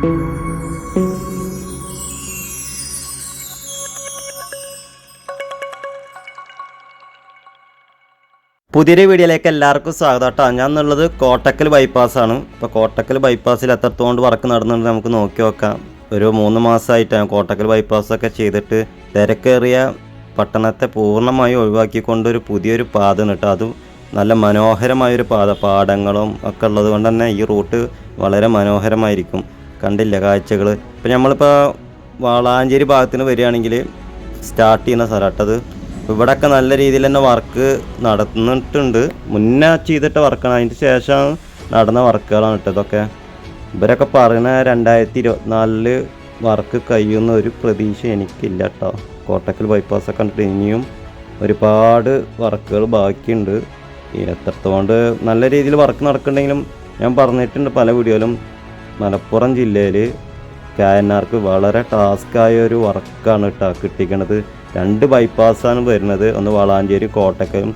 പുതിയൊരു വീഡിയോയിലേക്ക് എല്ലാവർക്കും സ്വാഗതം കേട്ടോ. ഞാൻ എന്നുള്ളത് കോട്ടക്കൽ ബൈപ്പാസാണ് ഇപ്പോൾ കോട്ടക്കൽ ബൈപ്പാസിൽ എത്രത്തോണ്ട് വർക്ക് നടന്നുണ്ട് നമുക്ക് നോക്കി നോക്കാം. ഒരു മൂന്ന് മാസമായിട്ടാണ് കോട്ടക്കൽ ബൈപ്പാസൊക്കെ ചെയ്തിട്ട് തിരക്കേറിയ പട്ടണത്തെ പൂർണമായി ഒഴിവാക്കിക്കൊണ്ട് ഒരു പുതിയൊരു പാത നിട്ടോ അതും നല്ല മനോഹരമായൊരു പാത. പാടങ്ങളും ഒക്കെ ഉള്ളത് കൊണ്ട് തന്നെ ഈ റൂട്ട് വളരെ മനോഹരമായിരിക്കും. കണ്ടില്ല കാഴ്ചകൾ ഇപ്പം നമ്മളിപ്പോൾ വളാഞ്ചേരി ഭാഗത്തിന് വരികയാണെങ്കിൽ സ്റ്റാർട്ട് ചെയ്യുന്ന സ്ഥലട്ടത് ഇവിടെയൊക്കെ നല്ല രീതിയിൽ തന്നെ വർക്ക് നടന്നിട്ടുണ്ട്. മുന്നേ ചെയ്തിട്ട വർക്കാണ് അതിന് ശേഷം നടന്ന വർക്കുകളാണ് ഇട്ടതൊക്കെ ഇവരൊക്കെ പറയുന്ന രണ്ടായിരത്തി ഇരുപത്തിനാലിൽ വർക്ക് കഴിയുന്ന ഒരു പ്രതീക്ഷ എനിക്കില്ല കേട്ടോ കോട്ടക്കൽ ബൈപ്പാസ് കണ്ടിട്ട് ഇനിയും ഒരുപാട് വർക്കുകൾ ബാക്കിയുണ്ട്. എത്രത്തോണ്ട് നല്ല രീതിയിൽ വർക്ക് നടക്കുന്നുണ്ടെങ്കിലും ഞാൻ പറഞ്ഞിട്ടുണ്ട് പല വീഡിയോയിലും മലപ്പുറം ജില്ലയിൽ കായനാർക്ക് വളരെ ടാസ്ക്കായ ഒരു വർക്കാണ് കേട്ടോ കിട്ടിക്കണത്. രണ്ട് ബൈപ്പാസാണ് വരുന്നത്. ഒന്ന് വളാഞ്ചേരി കോട്ടക്കലും.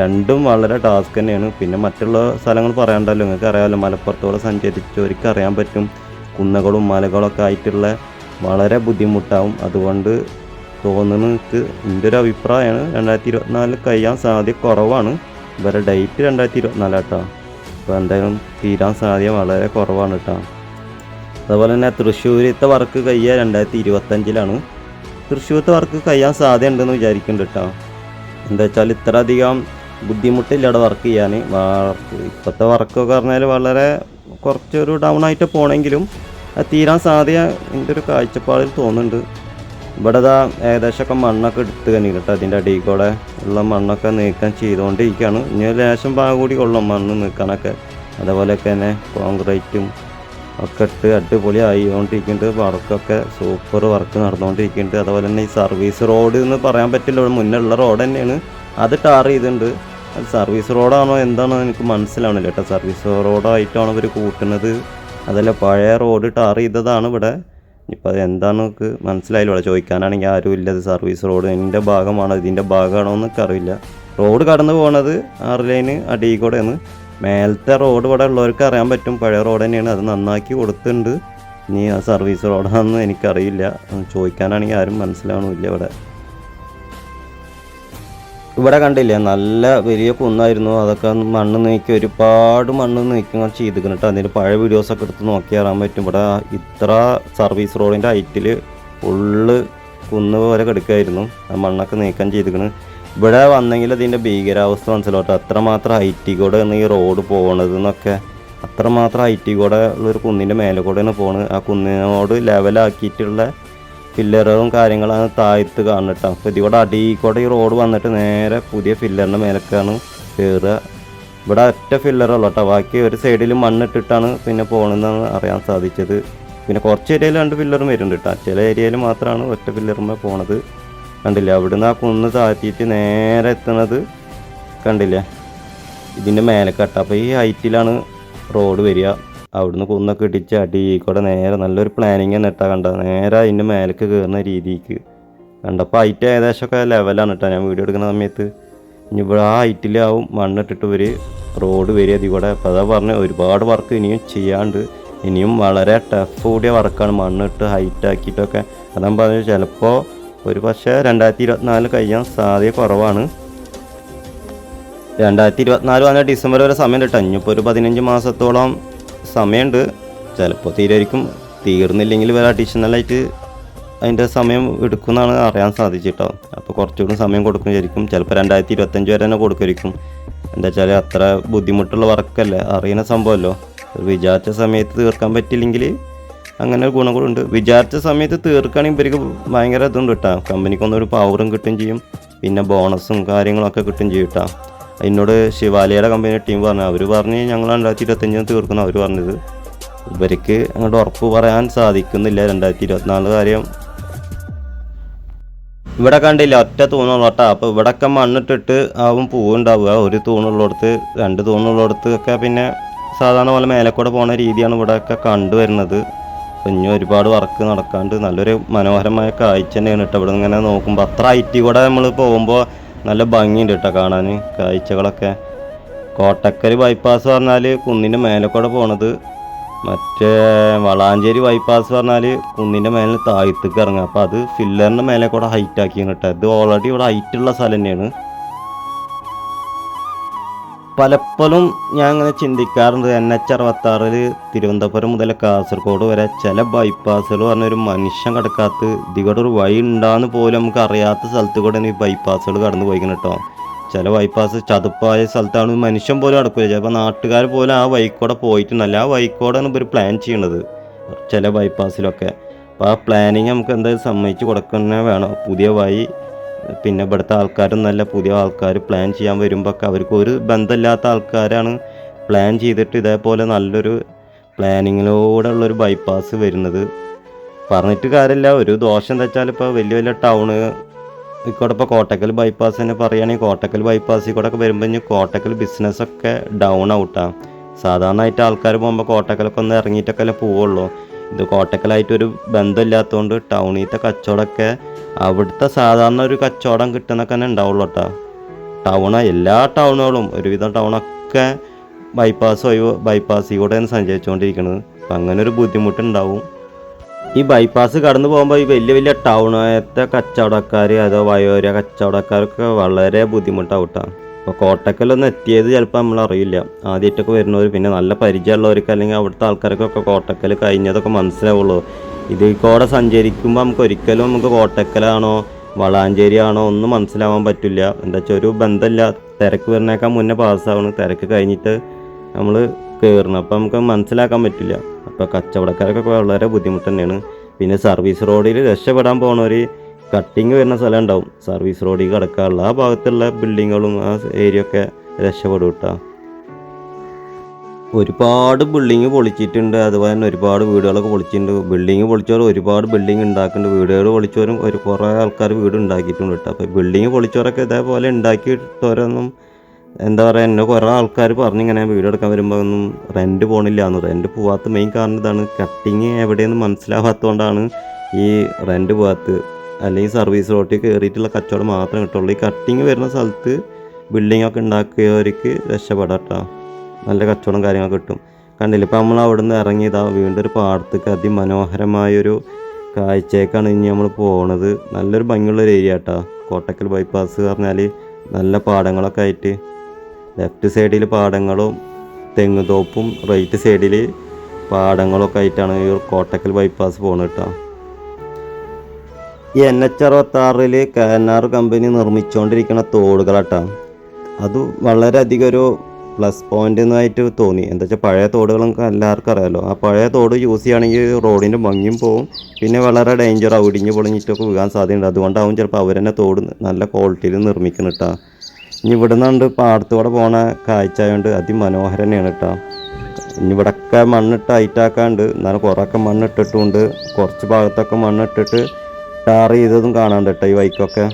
രണ്ടും വളരെ ടാസ്ക് തന്നെയാണ്. പിന്നെ മറ്റുള്ള സ്ഥലങ്ങൾ പറയണ്ടല്ലോ. നിങ്ങൾക്ക് അറിയാമല്ലോ മലപ്പുറത്തോടെ സഞ്ചരിച്ചവർക്ക് അറിയാൻ പറ്റും. കുന്നുകളും മലകളൊക്കെ ആയിട്ടുള്ള വളരെ ബുദ്ധിമുട്ടാവും. അതുകൊണ്ട് തോന്നുന്നു എന്റെ ഒരു അഭിപ്രായമാണ്. രണ്ടായിരത്തി ഇരുപത്തിനാലിൽ കഴിയാൻ സാധ്യത കുറവാണ്. ഇവരുടെ ഡേറ്റ് രണ്ടായിരത്തി ഇരുപത്തിനാലാട്ടോ അപ്പോൾ എന്തായാലും തീരാൻ സാധ്യത വളരെ കുറവാണ് കേട്ടോ അതുപോലെ തന്നെ തൃശ്ശൂരത്തെ വർക്ക് കഴിയുക രണ്ടായിരത്തി ഇരുപത്തഞ്ചിലാണ് തൃശ്ശൂരത്തെ വർക്ക് കഴിയാൻ സാധ്യതയുണ്ടെന്ന് വിചാരിക്കുന്നുണ്ട് കേട്ടോ എന്താ വെച്ചാൽ ഇത്ര അധികം ബുദ്ധിമുട്ടില്ല അവിടെ വർക്ക് ചെയ്യാൻ വർക്ക് ഇപ്പോഴത്തെ വർക്കൊക്കെ പറഞ്ഞാൽ വളരെ കുറച്ചൊരു ഡൗൺ ആയിട്ട് പോണെങ്കിലും അത് തീരാൻ സാധ്യത എന്റെ ഒരു കാഴ്ചപ്പാടിൽ തോന്നുന്നുണ്ട്. ഇവിടെ ഇതാ ഏകദേശമൊക്കെ മണ്ണൊക്കെ എടുത്ത് കഴിഞ്ഞു കേട്ടോ അതിന്റെ അടിയിൽ കൂടെ ഉള്ള മണ്ണൊക്കെ നീക്കം ചെയ്തുകൊണ്ടിരിക്കുകയാണ്. ഇനി ലേശം ഭാഗം കൂടി കൊള്ളും മണ്ണ് നീക്കാനൊക്കെ. അതേപോലെയൊക്കെ തന്നെ കോൺക്രീറ്റും ഒക്കെ ഇട്ട് അടിപൊളി ആയിക്കൊണ്ടിരിക്കുന്നുണ്ട് വർക്കൊക്കെ സൂപ്പർ വർക്ക് നടന്നുകൊണ്ടിരിക്കുന്നുണ്ട്. അതുപോലെ തന്നെ ഈ സർവീസ് റോഡ് എന്ന് പറയാൻ പറ്റില്ല. ഇവിടെ മുന്നേ ഉള്ള റോഡ് തന്നെയാണ്. അത് ടാർ ചെയ്തിട്ടുണ്ട്. സർവീസ് റോഡാണോ എന്താണോ എനിക്ക് മനസ്സിലാവണില്ല കേട്ടോ. സർവീസ് റോഡായിട്ടാണ് ഇവർ കൂട്ടുന്നത്. അതല്ല പഴയ റോഡ് ടാർ ചെയ്തതാണ് ഇവിടെ. ഇപ്പം അത് എന്താണെന്ന് നമുക്ക് മനസ്സിലായില്ല. ഇവിടെ ചോദിക്കാനാണെങ്കിൽ ആരും ഇല്ല. അത് സർവീസ് റോഡ് എന്റെ ഭാഗമാണോ? ഇതിന്റെ ഭാഗമാണോ എന്നൊക്കെ അറിയില്ല. റോഡ് കടന്നു പോകുന്നത് ആറ് ലൈന് അടിയിൽ കൂടെയാണ്. മേലത്തെ റോഡ് ഇവിടെ ഉള്ളവർക്ക് അറിയാൻ പറ്റും. പഴയ റോഡ് തന്നെയാണ്. അത് നന്നാക്കി കൊടുത്തിട്ടുണ്ട്. ഇനി ആ സർവീസ് റോഡാണെന്ന് എനിക്കറിയില്ല. ചോദിക്കാനാണെങ്കിൽ ആരും മനസ്സിലാവണമില്ല ഇവിടെ. ഇവിടെ കണ്ടില്ലേ? നല്ല വലിയ കുന്നായിരുന്നു. അതൊക്കെ മണ്ണ് നീക്കി ഒരുപാട് മണ്ണ് നീക്കുക ചെയ്തിരിക്കണം കേട്ടോ. അതിന്റെ പഴയ വീഡിയോസൊക്കെ എടുത്ത് നോക്കി അറിയാൻ പറ്റും. ഇവിടെ ഇത്ര സർവീസ് റോഡിന്റെ ഹൈറ്റിൽ ഫുള്ള് കുന്ന് പോലെ കിടക്കുമായിരുന്നു ആ മണ്ണൊക്കെ നീക്കം ചെയ്തിരിക്കണം ഇവിടെ വന്നെങ്കിൽ അതിന്റെ ഭീകരാവസ്ഥ മനസ്സിലോട്ടെ അത്രമാത്രം ഐ ടി കൂടെ ആണ് ഈ റോഡ് പോകണത് എന്നൊക്കെ. അത്രമാത്രം ഐ ടി കൂടെ ഉള്ളൊരു കുന്നിന്റെ മേലെ കൂടെയാണ് പോണത്. ആ കുന്നിനോട് ലെവലാക്കിയിട്ടുള്ള ഫില്ലറും കാര്യങ്ങളാണ് താഴ്ത്ത് കാണുന്നത് കേട്ടോ അപ്പോൾ ഇതിവിടെ അടിയിൽ കൂടെ ഈ റോഡ് വന്നിട്ട് നേരെ പുതിയ ഫില്ലറിന്റെ മേലേക്കാണ് കയറുക ഇവിടെ ഒറ്റ ഫില്ലറുള്ളൂ കേട്ടോ. ബാക്കി ഒരു സൈഡിൽ മണ്ണിട്ടിട്ടാണ് പിന്നെ പോകണമെന്നാണ് അറിയാൻ സാധിച്ചത്. പിന്നെ കുറച്ച് ഏരിയയിൽ രണ്ട് ഫില്ലറും വരുന്നുണ്ട് കേട്ടോ. ചില ഏരിയയിൽ മാത്രമാണ് ഒറ്റ ഫില്ലറുമ്പോൾ പോണത്. കണ്ടില്ലേ? അവിടുന്ന് ആ കുന്ന് താഴ്ത്തിയിട്ട് നേരെ എത്തുന്നത് കണ്ടില്ലേ? ഇതിന്റെ മേലക്കട്ട. അപ്പോൾ ഈ ഹൈറ്റിലാണ് റോഡ് വരിക. അവിടുന്ന് കുന്നൊക്കെ ഇടിച്ച് അടി. കൂടെ നേരെ നല്ലൊരു പ്ലാനിങ് തന്നെ ഇട്ടാ കണ്ട നേരെ അതിന്റെ മേലേക്ക് കയറുന്ന രീതിക്ക്. കണ്ടപ്പോൾ ഹൈറ്റ് ഏകദേശമൊക്കെ ലെവലാണ് കേട്ടോ ഞാൻ വീഡിയോ എടുക്കുന്ന സമയത്ത്. ഇനി ഇവിടെ ആ ഹൈറ്റിലാവും മണ്ണിട്ടിട്ട് ഇവർ റോഡ് വരിക അതിൽ കൂടെ. അപ്പോൾ അതാ പറഞ്ഞ ഒരുപാട് വർക്ക് ഇനിയും ചെയ്യാണ്ട്. ഇനിയും വളരെ ടഫ് കൂടിയ വർക്കാണ് മണ്ണിട്ട് ഹൈറ്റ് ആക്കിയിട്ടൊക്കെ. അതാകുമ്പോൾ ചിലപ്പോൾ ഒരു പക്ഷേ രണ്ടായിരത്തി ഇരുപത്തിനാല് കഴിയാൻ സാധ്യത കുറവാണ്. രണ്ടായിരത്തി ഇരുപത്തിനാല് വന്ന ഡിസംബർ വരെ സമയം കിട്ടാം. ഇനിയിപ്പോൾ ഒരു പതിനഞ്ച് മാസത്തോളം സമയമുണ്ട്. ചിലപ്പോൾ തീരായിരിക്കും. തീർന്നില്ലെങ്കിൽ വേറെ അഡീഷണലായിട്ട് അതിന്റെ സമയം എടുക്കുമെന്നാണ് അറിയാൻ സാധിച്ചിട്ടോ അപ്പോൾ കുറച്ചുകൂടി സമയം കൊടുക്കും ശരിക്കും ചിലപ്പോൾ രണ്ടായിരത്തി ഇരുപത്തഞ്ച് വരെ തന്നെ കൊടുക്കുമായിരിക്കും. എന്താ വെച്ചാൽ അത്ര ബുദ്ധിമുട്ടുള്ള വർക്കല്ലേ അറിയുന്ന സംഭവമല്ലോ. വിചാരിച്ച സമയത്ത് തീർക്കാൻ പറ്റില്ലെങ്കിൽ അങ്ങനെ ഒരു ഗുണങ്ങളുണ്ട് വിചാരിച്ച സമയത്ത് തീർക്കുകയാണെങ്കിൽ ഇവർക്ക് ഭയങ്കര ഇതുണ്ട് കേട്ടോ കമ്പനിക്കൊന്നും ഒരു പവറും കിട്ടുകയും ചെയ്യും. പിന്നെ ബോണസും കാര്യങ്ങളൊക്കെ കിട്ടുകയും ചെയ്യും കേട്ടോ എന്നോട് ശിവാലയുടെ കമ്പനിയുടെ ടീം പറഞ്ഞു. അവർ പറഞ്ഞ് ഞങ്ങൾ രണ്ടായിരത്തി ഇരുപത്തഞ്ചിന് തീർക്കുന്നു. അവർ പറഞ്ഞത്. ഇവർക്ക് അങ്ങോട്ട് ഉറപ്പ് പറയാൻ സാധിക്കുന്നില്ല രണ്ടായിരത്തി ഇരുപത്തിനാല് കാര്യം. ഇവിടെ കണ്ടില്ല ഒറ്റ തൂണുള്ളട്ടാ അപ്പോൾ ഇവിടെയൊക്കെ മണ്ണിട്ടിട്ട് ആവും പൂവുണ്ടാവുക. ഒരു തൂണുള്ളിടത്ത് രണ്ട് തൂണുള്ളിടത്ത് പിന്നെ സാധാരണ പോലെ മേലെ കൂടെ പോകുന്ന രീതിയാണ് ഇവിടെയൊക്കെ കണ്ടുവരുന്നത്. അപ്പോൾ ഇനി ഒരുപാട് വർക്ക് നടക്കാണ്ട് നല്ലൊരു മനോഹരമായ കാഴ്ച തന്നെയാണ് കേട്ടോ ഇവിടെ ഇങ്ങനെ നോക്കുമ്പോൾ അത്ര ഐറ്റി കൂടെ നമ്മൾ പോകുമ്പോൾ നല്ല ഭംഗിയുണ്ട് കേട്ടോ കാണാൻ കാഴ്ചകളൊക്കെ. കോട്ടക്കൽ ബൈപ്പാസ് പറഞ്ഞാൽ കുന്നിന്റെ മേലെ കൂടെ പോണത്. മറ്റേ വളാഞ്ചേരി ബൈപ്പാസ് പറഞ്ഞാൽ കുന്നിന്റെ മേലെ താഴത്തേക്ക് ഇറങ്ങുക അപ്പോൾ അത് ഫില്ലറിന്റെ മേലെ കൂടെ ഹൈറ്റ് ആക്കിയാണ് കേട്ടോ ഇത് ഓൾറെഡി ഇവിടെ ഹൈറ്റുള്ള സ്ഥലം തന്നെയാണ്. പലപ്പോഴും ഞാൻ അങ്ങനെ ചിന്തിക്കാറുണ്ട് എൻ എച്ച് അറുപത്താറിൽ തിരുവനന്തപുരം മുതൽ കാസർഗോഡ് വരെ ചില ബൈപ്പാസുകൾ പറഞ്ഞൊരു മനുഷ്യൻ കിടക്കാത്ത ഇതികൂടെ ഒരു വഴി ഉണ്ടാന്ന് പോലും നമുക്ക് അറിയാത്ത സ്ഥലത്ത് കൂടെ ഈ ബൈപ്പാസുകൾ കടന്നു പോയിക്കണം കേട്ടോ ചില ബൈപ്പാസ് ചതുപ്പായ സ്ഥലത്താണ് മനുഷ്യൻ പോലും നടക്കില്ല ചിലപ്പോൾ നാട്ടുകാർ പോലും ആ വഴിക്കൂടെ പോയിട്ടുണ്ടല്ല. ആ വഴിക്കൂടെയാണ് ഇവർ പ്ലാൻ ചെയ്യണത് ചില ബൈപ്പാസിലൊക്കെ അപ്പോൾ ആ പ്ലാനിങ് നമുക്ക് എന്തായാലും സമ്മതിച്ച് കൊടുക്കുന്നേ വേണം. പുതിയ വഴി പിന്നെ ഇവിടുത്തെ ആൾക്കാരും നല്ല പുതിയ ആൾക്കാർ പ്ലാൻ ചെയ്യാൻ വരുമ്പോൾ ഒക്കെ അവർക്ക് ഒരു ബന്ധമില്ലാത്ത ആൾക്കാരാണ് പ്ലാൻ ചെയ്തിട്ട് ഇതേപോലെ നല്ലൊരു പ്ലാനിങ്ങിലൂടെ ഉള്ളൊരു ബൈപ്പാസ് വരുന്നത്. പറഞ്ഞിട്ട് കാര്യമില്ല. ഒരു ദോഷം എന്താ വെച്ചാൽ ഇപ്പോൾ വലിയ വലിയ ടൗണ് ഇക്കോടെ ഇപ്പോൾ കോട്ടക്കൽ ബൈപ്പാസ് തന്നെ പറയുകയാണെങ്കിൽ കോട്ടക്കൽ ബൈപ്പാസിൽ കൂടെ ഒക്കെ വരുമ്പോൾ ഇനി കോട്ടക്കൽ ബിസിനസ്സൊക്കെ ഡൗൺ ഔട്ടാണ് സാധാരണയായിട്ട് ആൾക്കാർ പോകുമ്പോൾ കോട്ടക്കലൊക്കെ ഒന്ന് ഇറങ്ങിയിട്ടൊക്കെ അല്ലേ പോവുള്ളൂ. ഇത് കോട്ടക്കലായിട്ടൊരു ബന്ധമില്ലാത്തതുകൊണ്ട് ടൗണിലത്തെ കച്ചവടമൊക്കെ അവിടുത്തെ സാധാരണ ഒരു കച്ചവടം കിട്ടുന്നൊക്കെ തന്നെ ഉണ്ടാവുള്ളൂ കേട്ടോ. ടൗണ് എല്ലാ ടൗണുകളും ഒരുവിധം ടൗണൊക്കെ ബൈപ്പാസ് ഒഴിവ് ബൈപ്പാസിൽ കൂടെയാണ് സഞ്ചരിച്ചുകൊണ്ടിരിക്കുന്നത്. അപ്പം അങ്ങനെ ഒരു ബുദ്ധിമുട്ടുണ്ടാവും. ഈ ബൈപ്പാസ് കടന്നു പോകുമ്പോൾ ഈ വലിയ വലിയ ടൗണത്തെ കച്ചവടക്കാർ അതോ വയോര കച്ചവടക്കാർക്ക് വളരെ ബുദ്ധിമുട്ടാവും കേട്ടോ. അപ്പോൾ കോട്ടക്കലൊന്നും എത്തിയത് ചിലപ്പോൾ നമ്മൾ അറിയില്ല ആദ്യമായിട്ടൊക്കെ വരുന്നവർ പിന്നെ നല്ല പരിചയമുള്ളവർക്ക് അല്ലെങ്കിൽ അവിടുത്തെ ആൾക്കാർക്കൊക്കെ കോട്ടക്കൽ കഴിഞ്ഞതൊക്കെ മനസ്സിലാവുള്ളൂ. ഇതിൽ കൂടെ സഞ്ചരിക്കുമ്പോൾ നമുക്ക് ഒരിക്കലും നമുക്ക് കോട്ടക്കലാണോ വളാഞ്ചേരി ആണോ ഒന്നും മനസ്സിലാവാൻ പറ്റില്ല. എന്താ വെച്ചാൽ ഒരു ബന്ധമില്ല. തിരക്ക് വരുന്നേക്കാൾ മുന്നേ പാസ്സാവണം തിരക്ക് കഴിഞ്ഞിട്ട് നമ്മൾ കയറണം അപ്പം നമുക്ക് മനസ്സിലാക്കാൻ പറ്റില്ല. അപ്പോൾ കച്ചവടക്കാരൊക്കെ വളരെ ബുദ്ധിമുട്ട് തന്നെയാണ്. പിന്നെ സർവീസ് റോഡിൽ രക്ഷപ്പെടാൻ പോണവർ കട്ടിങ് വരുന്ന സ്ഥലം ഉണ്ടാവും. സർവീസ് റോഡിൽ കിടക്കാനുള്ള ആ ഭാഗത്തുള്ള ബിൽഡിങ്ങുകളും ആ ഏരിയ ഒക്കെ രക്ഷപ്പെടും കേട്ടോ ഒരുപാട് ബിൽഡിങ് പൊളിച്ചിട്ടുണ്ട്. അതുപോലെ തന്നെ ഒരുപാട് വീടുകളൊക്കെ പൊളിച്ചിട്ടുണ്ട്. ബിൽഡിങ് പൊളിച്ചവർ ഒരുപാട് ബിൽഡിങ് ഉണ്ടാക്കുന്നുണ്ട്. വീടുകൾ പൊളിച്ചവരും ഒരു കുറേ ആൾക്കാർ വീട് ഉണ്ടാക്കിയിട്ടുണ്ട് കേട്ടോ. അപ്പോൾ ബിൽഡിങ് പൊളിച്ചവരൊക്കെ ഇതേപോലെ ഉണ്ടാക്കിയിട്ടവരൊന്നും എന്താ പറയുക എന്നെ കുറേ ആൾക്കാർ പറഞ്ഞിങ്ങനെ വീടെടുക്കാൻ വരുമ്പോൾ ഒന്നും റെന്റ് പോകണില്ല എന്ന്. റെന്റ് പോവാത്ത മെയിൻ കാരണം ഇതാണ്. കട്ടിങ് എവിടെയെന്ന് മനസ്സിലാവാത്തതുകൊണ്ടാണ് ഈ റെന്റ് പോവാത്ത അല്ലെങ്കിൽ സർവീസ് റോട്ടിൽ കയറിയിട്ടുള്ള കച്ചവടം മാത്രമേ കിട്ടുള്ളൂ. ഈ കട്ടിങ് വരുന്ന സ്ഥലത്ത് ബിൽഡിംഗ് ഒക്കെ ഉണ്ടാക്കിയവർക്ക് രക്ഷപ്പെടാം കേട്ടോ. നല്ല കച്ചവടം കാര്യങ്ങളൊക്കെ കിട്ടും. കണ്ടില്ല? ഇപ്പം നമ്മൾ അവിടെ നിന്ന് ഇറങ്ങിയതാ വീണ്ടും ഒരു പാടത്തേക്ക് അതിമനോഹരമായൊരു കാഴ്ചയൊക്കെയാണ് ഇനി നമ്മൾ പോണത്. നല്ലൊരു ഭംഗിയുള്ളൊരു ഏരിയ കേട്ടോ കോട്ടക്കൽ ബൈപ്പാസ് പറഞ്ഞാൽ നല്ല പാടങ്ങളൊക്കെ ആയിട്ട് ലെഫ്റ്റ് സൈഡിൽ പാടങ്ങളും തെങ്ങുതോപ്പും റൈറ്റ് സൈഡിൽ പാടങ്ങളൊക്കെ ആയിട്ടാണ് ഈ കോട്ടക്കൽ ബൈപ്പാസ് പോകുന്നത് കേട്ടോ ഈ എൻ എച്ച് അറുപത്താറിൽ കെ എൻ ആർ കമ്പനി നിർമ്മിച്ചുകൊണ്ടിരിക്കുന്ന തോടുകളാട്ടാ അത് വളരെയധികം ഒരു പ്ലസ് പോയിന്റ് എന്നായിട്ട് തോന്നി. എന്താ വെച്ചാൽ പഴയ തോടുകളൊക്കെ എല്ലാവർക്കും അറിയാമല്ലോ ആ പഴയ തോട് യൂസ് ചെയ്യുകയാണെങ്കിൽ റോഡിന്റെ ഭംഗിയും പോവും. പിന്നെ വളരെ ഡേഞ്ചർ ആവും ഇടിഞ്ഞ് പൊളിഞ്ഞിട്ടൊക്കെ വീഴാൻ സാധ്യതയുണ്ട്. അതുകൊണ്ടാവും ചിലപ്പോൾ അവർ തന്നെ തോട് നല്ല ക്വാളിറ്റിയിൽ നിർമ്മിക്കണം കേട്ടോ ഇനി ഇവിടെ നിന്നുണ്ട് പാടത്തൂടെ പോണ കാഴ്ച ആയതുകൊണ്ട് അതിമനോഹരം കേട്ടോ ഇനി ഇവിടെയൊക്കെ മണ്ണിട്ട് ഹൈറ്റാക്കാണ്ട് എന്നാലും കുറേയൊക്കെ മണ്ണിട്ടിട്ടുണ്ട് കുറച്ച് ഭാഗത്തൊക്കെ മണ്ണിട്ടിട്ട് ടാർ ചെയ്തതും കാണാണ്ട് കേട്ടോ ഈ വൈക്കൊക്കെ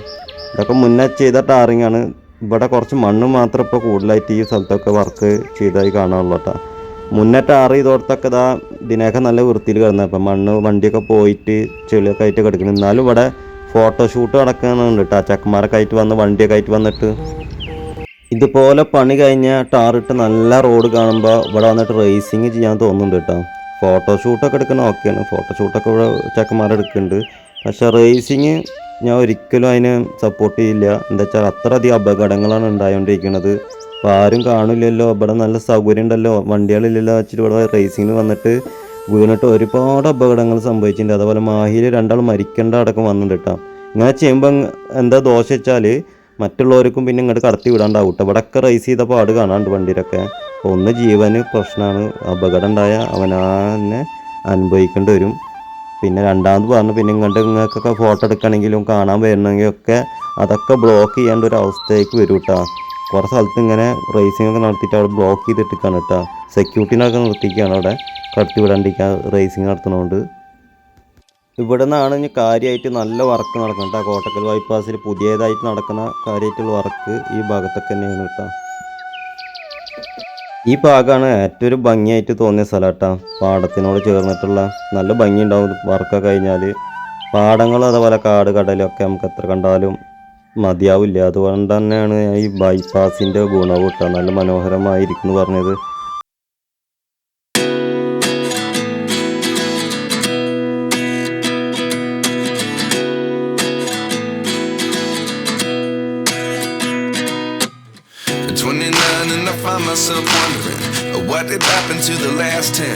ഇതൊക്കെ മുന്നേ ചെയ്ത ടാറിങ് ആണ് ഇവിടെ കുറച്ച് മണ്ണ് മാത്രം ഇപ്പോൾ കൂടുതലായിട്ട് ഈ സ്ഥലത്തൊക്കെ വർക്ക് ചെയ്തായി കാണാനുള്ളൂ കേട്ടോ. മുന്നേ ടാർ ചെയ്തോടത്തൊക്കെ ഇതാ ഇതിനൊക്കെ നല്ല വൃത്തിയിൽ കിടന്നത് അപ്പം മണ്ണ് വണ്ടിയൊക്കെ പോയിട്ട് ചെളിയൊക്കെ ആയിട്ട് കിടക്കണം എന്നാലും ഇവിടെ ഫോട്ടോഷൂട്ട് നടക്കുന്നുണ്ട് കേട്ടോ. ചക്കന്മാരൊക്കെ ആയിട്ട് വന്ന് വണ്ടിയൊക്കെ ആയിട്ട് വന്നിട്ട്. ഇതുപോലെ പണി കഴിഞ്ഞ ടാറിട്ട് നല്ല റോഡ് കാണുമ്പോൾ ഇവിടെ വന്നിട്ട് റേസിങ് ചെയ്യാൻ തോന്നുന്നുണ്ട് കേട്ടോ. ഫോട്ടോഷൂട്ടൊക്കെ എടുക്കണം ഓക്കെയാണ് ഫോട്ടോഷൂട്ടൊക്കെ ഇവിടെ ചെക്കന്മാരെടുക്കുന്നുണ്ട് പക്ഷേ റേസിങ് ഞാൻ ഒരിക്കലും അതിനെ സപ്പോർട്ട് ചെയ്യില്ല. എന്താ വെച്ചാൽ അത്രയധികം അപകടങ്ങളാണ് ഉണ്ടായോണ്ടിരിക്കുന്നത് അപ്പോൾ ആരും കാണില്ലല്ലോ. ഇവിടെ നല്ല സൗകര്യം ഉണ്ടല്ലോ. വണ്ടികളില്ലല്ലോ. വെച്ചിട്ട് ഇവിടെ റേസിങ്ങിന് വന്നിട്ട് വീണിട്ട് ഒരുപാട് അപകടങ്ങൾ സംഭവിച്ചിട്ടുണ്ട്. അതുപോലെ മാഹിയിൽ രണ്ടാൾ മരിക്കേണ്ട അടക്കം വന്നിട്ട് ഇങ്ങനെ ചെയ്യുമ്പോൾ എന്താ ദോഷം വെച്ചാൽ മറ്റുള്ളവർക്കും പിന്നെ ഇങ്ങോട്ട് കടത്തി വിടാണ്ടാവും കേട്ടോ ഇവിടെയൊക്കെ റേസ് ചെയ്ത പാട് കാണാണ്ട് വണ്ടിയിലൊക്കെ. ഒന്ന് ജീവന് പ്രശ്നമാണ് അപകടം ഉണ്ടായ അവനാന്നെ അനുഭവിക്കേണ്ടി വരും. പിന്നെ രണ്ടാമത് പറഞ്ഞു പിന്നെ ഇങ്ങോട്ട് നിങ്ങൾക്കൊക്കെ ഫോട്ടോ എടുക്കണമെങ്കിലും കാണാൻ വരണമെങ്കിലും ഒക്കെ അതൊക്കെ ബ്ലോക്ക് ചെയ്യേണ്ട ഒരു അവസ്ഥയ്ക്ക് വരും കേട്ടോ കുറേ സ്ഥലത്ത് ഇങ്ങനെ റേസിംഗ് ഒക്കെ നടത്തിയിട്ട് അവിടെ ബ്ലോക്ക് ചെയ്തിട്ടിരിക്കുകയാണ് കേട്ടോ സെക്യൂരിറ്റിനൊക്കെ നിർത്തിക്കുകയാണ് അവിടെ കടത്തി വിടാണ്ടിരിക്കാൻ റേസിംഗ് നടത്തുന്നതുകൊണ്ട് ഇവിടെ നിന്നാണ് ഇനി കാര്യമായിട്ട് നല്ല വർക്ക് നടക്കുന്നത് കേട്ടോ കോട്ടക്കൽ ബൈപ്പാസിൽ പുതിയതായിട്ട് നടക്കുന്ന കാര്യമായിട്ടുള്ള വർക്ക് ഈ ഭാഗത്തൊക്കെ തന്നെയാണ് കേട്ടോ ഈ ഭാഗമാണ് ഏറ്റവും ഭംഗിയായിട്ട് തോന്നിയ സ്ഥലം കേട്ടോ പാടത്തിനോട് ചേർന്നിട്ടുള്ള നല്ല ഭംഗി ഉണ്ടാവും വർക്കൊക്കെ കഴിഞ്ഞാൽ പാടങ്ങളും അതുപോലെ കാട് കടലൊക്കെ നമുക്ക് എത്ര കണ്ടാലും മതിയാവില്ല. അതുകൊണ്ട് തന്നെയാണ് ഈ ബൈപ്പാസിന്റെ ഗുണവും കേട്ടോ നല്ല മനോഹരമായിരിക്കുന്നു പറഞ്ഞത്. What did happen to the last ten?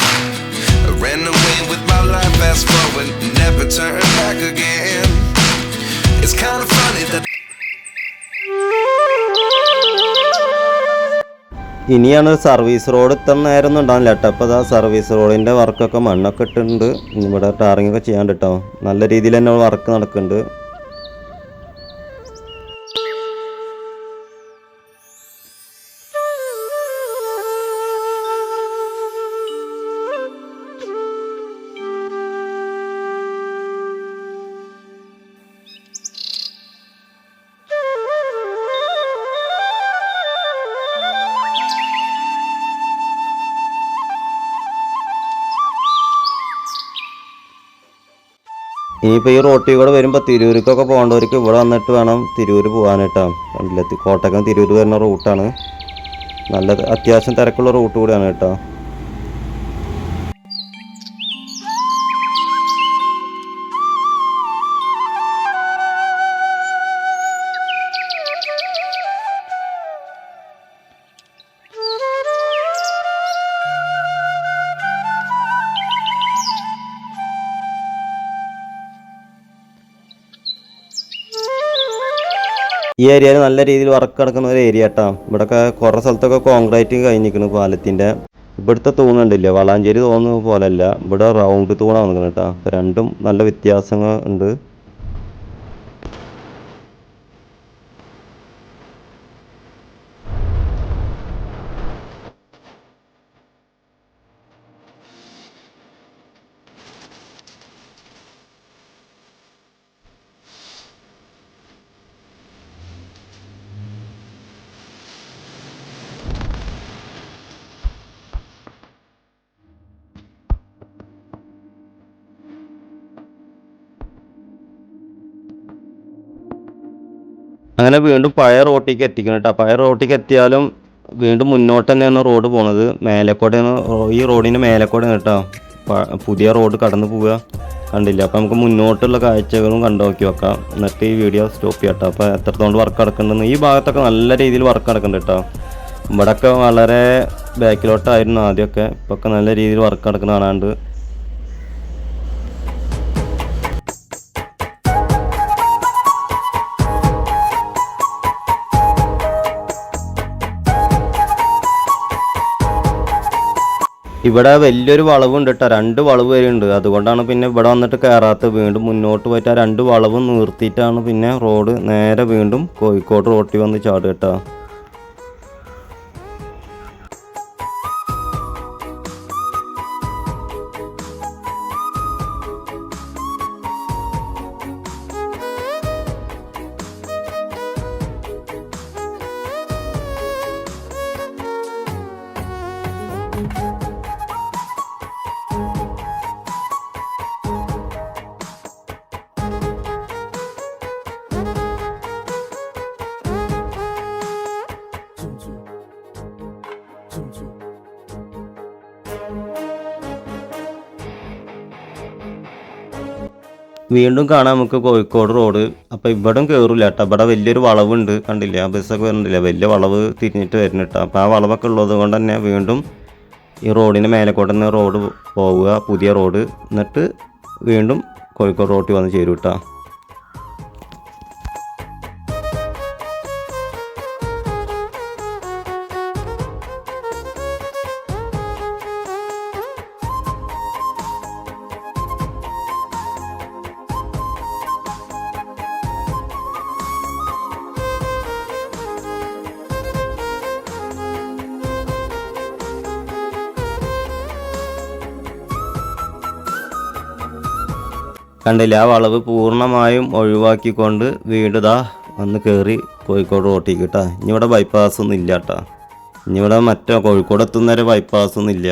I ran away with my life, fast forward, never turn back again. It's kind of funny that. ഇനിയാണ് സർവീസ് റോഡ് നേരം ഒന്നും ഉണ്ടാവില്ല അതാ സർവീസ് റോഡിന്റെ വർക്കൊക്കെ മണ്ണൊക്കെ ഇട്ടിട്ടുണ്ട് ഇവിടെ ടാറിങ് ഒക്കെ ചെയ്യാണ്ട് കേട്ടോ നല്ല രീതിയിൽ തന്നെ വർക്ക് നടക്കുന്നുണ്ട് ഇനിയിപ്പോൾ ഈ റോട്ടിൽ കൂടെ വരുമ്പോൾ തിരൂർക്കൊക്കെ പോകേണ്ടവർക്ക് ഇവിടെ വന്നിട്ട് വേണം തിരൂർ പോകാനായിട്ടാ. കണ്ടില്ല കോട്ടക്കം തിരൂർ വരുന്ന റൂട്ടാണ്. നല്ല അത്യാവശ്യം തിരക്കുള്ള റൂട്ട് കൂടിയാണ് കേട്ടോ. ഈ ഏരിയയിൽ നല്ല രീതിയിൽ വർക്ക് നടക്കുന്ന ഒരു ഏരിയ കേട്ടോ ഇവിടെയൊക്കെ കുറേ സ്ഥലത്തൊക്കെ കോൺക്രീറ്റ് കഴിഞ്ഞിരിക്കുന്നു പാലത്തിന്റെ ഇവിടുത്തെ തൂണുണ്ടല്ലോ വളാഞ്ചേരി തോന്നുന്ന പോലെയല്ല ഇവിടെ റൗണ്ട് തൂണാണ് നിൽക്കുന്നത് കേട്ടോ രണ്ടും നല്ല വ്യത്യാസങ്ങൾ ഉണ്ട്. അങ്ങനെ വീണ്ടും പഴയ റോട്ടിലേക്ക് എത്തിക്കണം കേട്ടോ പഴയ റോട്ടിലേക്ക് എത്തിയാലും വീണ്ടും മുന്നോട്ട് തന്നെയാണ് റോഡ് പോണത്. മേലേക്കോടെയാണ് ഈ റോഡിന്റെ മേലേക്കോടെ കേട്ടോ. പുതിയ റോഡ് കടന്നു പോവുക കണ്ടില്ല? അപ്പോൾ നമുക്ക് മുന്നോട്ടുള്ള കാഴ്ചകളും കണ്ടു നോക്കി വെക്കാം. എന്നിട്ട് ഈ വീഡിയോ സ്റ്റോപ്പ് ചെയ്യാം കേട്ടോ അപ്പോൾ എത്രത്തോണ്ട് വർക്ക് നടക്കുന്നുണ്ടെന്ന് ഈ ഭാഗത്തൊക്കെ നല്ല രീതിയിൽ വർക്ക് നടക്കുന്നുണ്ട് കേട്ടോ ഇവിടെയൊക്കെ വളരെ ബാക്കിലോട്ടായിരുന്നു ആദ്യമൊക്കെ. ഇപ്പൊക്കെ നല്ല രീതിയിൽ വർക്ക് നടക്കുന്ന കാണാണ്ട് ഇവിടെ വലിയൊരു വളവുണ്ട് കേട്ടോ. രണ്ട് വളവ് വരെയുണ്ട്. അതുകൊണ്ടാണ് പിന്നെ ഇവിടെ വന്നിട്ട് കയറാത്ത വീണ്ടും മുന്നോട്ട് പോയിട്ട് ആ രണ്ട് വളവും നിർത്തിയിട്ടാണ് പിന്നെ റോഡ് നേരെ വീണ്ടും കോഴിക്കോട് റോട്ടിൽ വന്ന് ചാടുക കേട്ടോ. വീണ്ടും കാണാം നമുക്ക് കോഴിക്കോട് റോഡ്. അപ്പോൾ ഇവിടം കയറില്ല കേട്ടോ ഇവിടെ വലിയൊരു വളവുണ്ട്. കണ്ടില്ലേ? ആ ബസ്സൊക്കെ വരുന്നില്ല വലിയ വളവ് തിരിഞ്ഞിട്ട് വരുന്നുണ്ട് അപ്പോൾ ആ വളവൊക്കെ ഉള്ളത് കൊണ്ട് തന്നെ വീണ്ടും ഈ റോഡിന് മേലെക്കോട്ട് തന്നെ റോഡ് പോവുക. പുതിയ റോഡ് എന്നിട്ട് വീണ്ടും കോഴിക്കോട് റോട്ടിൽ വന്ന് ചേരും കേട്ടോ കണ്ടില്ല ആ വളവ് പൂർണമായും ഒഴിവാക്കിക്കൊണ്ട് ഇതാ വന്ന് കയറി കോഴിക്കോട് റോട്ടിക്ക് കേട്ടോ. ഇനി ഇവിടെ ബൈപ്പാസ് ഒന്നും ഇല്ല കേട്ടോ. ഇനി ഇവിടെ മറ്റോ കോഴിക്കോട് എത്തുന്നവരെ ബൈപ്പാസ് ഒന്നും ഇല്ല.